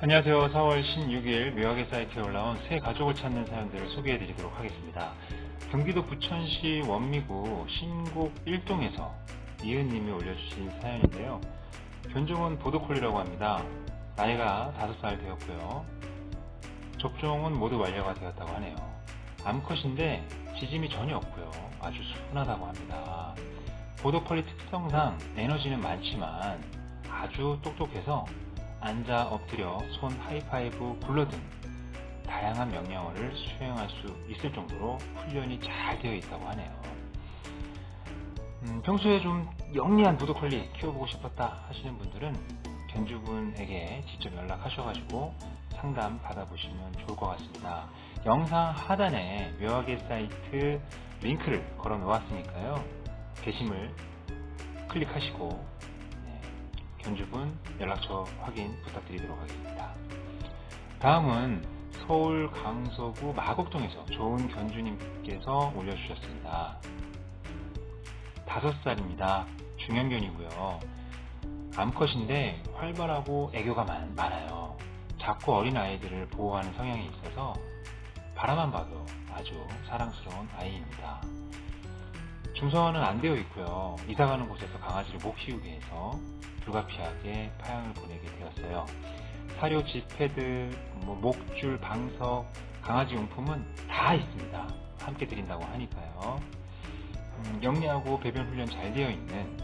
안녕하세요. 4월 16일 묘하게 사이트에 올라온 새 가족을 찾는 사연들을 소개해 드리도록 하겠습니다. 경기도 부천시 원미구 신곡 1동에서 이은님이 올려주신 사연인데요. 견종은 보도콜리라고 합니다. 나이가 5살 되었고요. 접종은 모두 완료가 되었다고 하네요. 암컷인데 지짐이 전혀 없고요. 아주 순하다고 합니다. 보도콜리 특성상 에너지는 많지만 아주 똑똑해서 앉아 엎드려 손 하이파이브 굴러 등 다양한 명령어를 수행할 수 있을 정도로 훈련이 잘 되어 있다고 하네요. 음, 평소에 좀 영리한 보도콜리 키워보고 싶었다 하시는 분들은 견주분에게 직접 연락하셔가지고 상담 받아보시면 좋을 것 같습니다. 영상 하단에 묘하게 사이트 링크를 걸어 놓았으니까요. 게시물 클릭하시고 네, 견주분 연락처 확인 부탁드리도록 하겠습니다. 다음은 서울 강서구 마곡동에서 좋은 견주님께서 올려주셨습니다. 다섯 살입니다. 중형견이고요. 암컷인데 활발하고 애교가 많, 많아요. 작고 어린 아이들을 보호하는 성향이 있어서 바라만 봐도 아주 사랑스러운 아이입니다. 중성화는 안 되어 있고요. 이사가는 곳에서 강아지를 못 키우게 해서 불가피하게 파양을 보내게 되었어요. 사료, 지패드, 뭐 목줄, 방석, 강아지 용품은 다 있습니다. 함께 드린다고 하니까요. 음, 영리하고 배변 훈련 잘 되어 있는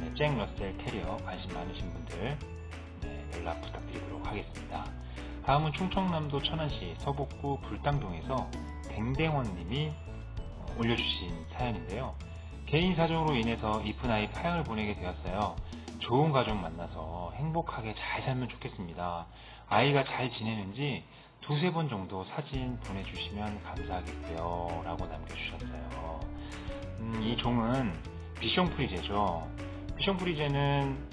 네, 잭 러셀 테리어 관심 많으신 분들 네, 연락 부탁드리도록 하겠습니다. 다음은 충청남도 천안시 서북구 불당동에서 댕댕원님이 올려주신 사연인데요. 개인 사정으로 인해서 이쁜 아이 파양을 보내게 되었어요. 좋은 가족 만나서 행복하게 잘 살면 좋겠습니다. 아이가 잘 지내는지 두세 번 정도 사진 보내주시면 감사하겠고요. 라고 남겨주셨어요. 음, 이 종은 비숑 프리제죠. 비숑 프리제는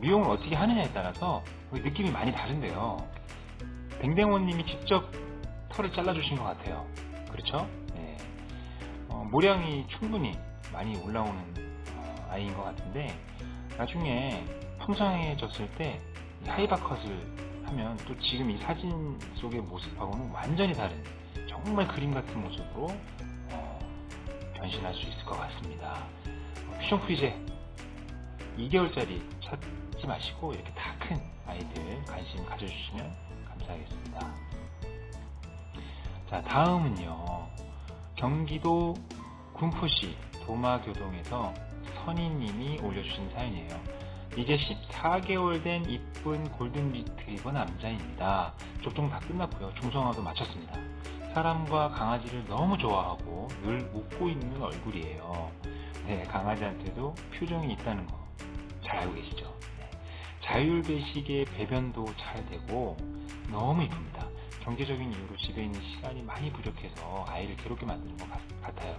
미용을 어떻게 하느냐에 따라서 느낌이 많이 다른데요. 댕댕원님이 직접 털을 잘라주신 것 같아요. 그렇죠? 모량이 충분히 많이 올라오는 어, 아이인 것 같은데 나중에 풍성해졌을 때 하이바 컷을 하면 또 지금 이 사진 속의 모습하고는 완전히 다른 정말 그림 같은 모습으로 어, 변신할 수 있을 것 같습니다. 어, 퓨전 프리제 2개월짜리 찾지 마시고 이렇게 다 큰 아이들 관심 가져주시면 감사하겠습니다. 자 다음은요 경기도 군포시 도마교동에서 선희님이 올려주신 사연이에요. 이제 14개월 된 이쁜 골든 리트리버 남자입니다. 접종 다 끝났고요. 중성화도 마쳤습니다. 사람과 강아지를 너무 좋아하고 늘 웃고 있는 얼굴이에요. 네, 강아지한테도 표정이 있다는 거 잘 알고 계시죠? 네. 자율배식의 배변도 잘 되고 너무 이쁩니다. 경제적인 이유로 집에 있는 시간이 많이 부족해서 아이를 괴롭게 만드는 것 같- 같아요.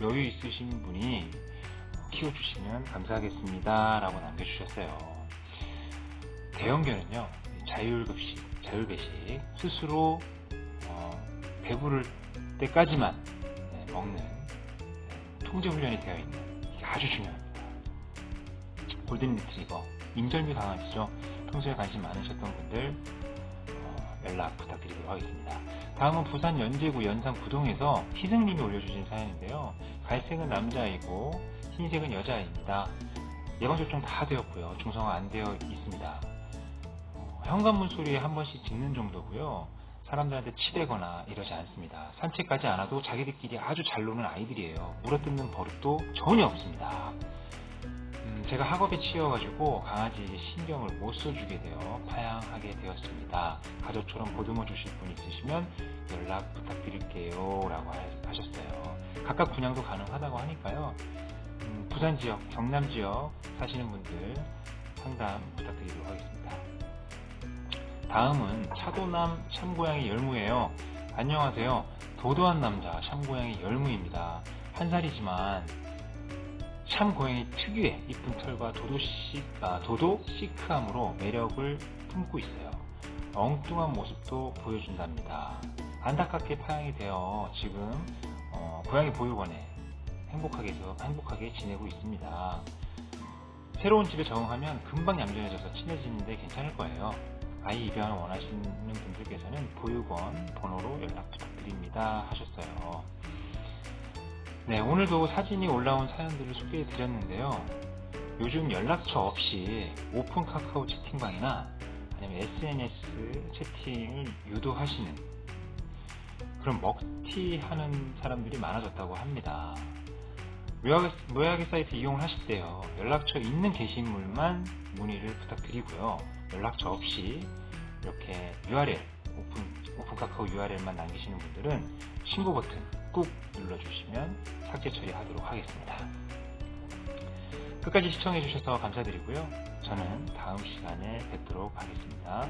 여유 있으신 분이 키워주시면 감사하겠습니다. 라고 남겨주셨어요. 대형견은요, 자율급식, 자율배식, 스스로 어, 배부를 때까지만 네, 먹는 네, 통제 훈련이 되어 있는 이게 아주 중요합니다. 골든 리트리버, 인절미 강아지죠. 평소에 관심 많으셨던 분들 어, 연락 부탁드리도록 하겠습니다. 다음은 부산 연제구 연산 구동에서 희승님이 올려주신 사연인데요. 갈색은 남자아이고 흰색은 여자아이입니다. 예방접종 다 되었고요. 중성화 안 되어 있습니다. 어, 현관문 소리에 한 번씩 짖는 정도고요. 사람들한테 치대거나 이러지 않습니다. 산책 까지 안 와도 자기들끼리 아주 잘 노는 아이들이에요. 물어뜯는 버릇도 전혀 없습니다. 음, 제가 학업에 치여가지고 강아지 신경을 못 써주게 되어 파양하게 되었습니다. 가족처럼 보듬어 주실 분 있으시면 연락 부탁드릴게요. 라고 하- 하셨어요. 각각 분양도 가능하다고 하니까요. 음, 부산 지역, 경남 지역 사시는 분들 상담 부탁드리도록 하겠습니다. 다음은 차도남 샴고양이 열무예요. 안녕하세요. 도도한 남자 샴고양이 열무입니다. 한 살이지만 샴고양이 특유의 이쁜 털과 도도시, 아, 도도 시크함으로 매력을 품고 있어요. 엉뚱한 모습도 보여준답니다. 안타깝게 파양이 되어 지금 어, 고양이 보육원에 행복하게, 행복하게 지내고 있습니다. 새로운 집에 적응하면 금방 얌전해져서 친해지는데 괜찮을 거예요. 아이 입양을 원하시는 분들께서는 보육원 번호로 연락 부탁드립니다 하셨어요. 네, 오늘도 사진이 올라온 사연들을 소개해 드렸는데요. 요즘 연락처 없이 오픈 카카오 채팅방이나 아니면 SNS 채팅을 유도하시는 그런 먹튀 하는 사람들이 많아졌다고 합니다. 묘하게 사이트 이용을 하실 때요. 연락처 있는 게시물만 문의를 부탁드리고요. 연락처 없이 이렇게 URL, 오픈, 오픈 카카오 URL만 남기시는 분들은 신고 버튼 꾹 눌러주시면 삭제 처리하도록 하겠습니다. 끝까지 시청해주셔서 감사드리고요. 저는 다음 시간에 뵙도록 하겠습니다.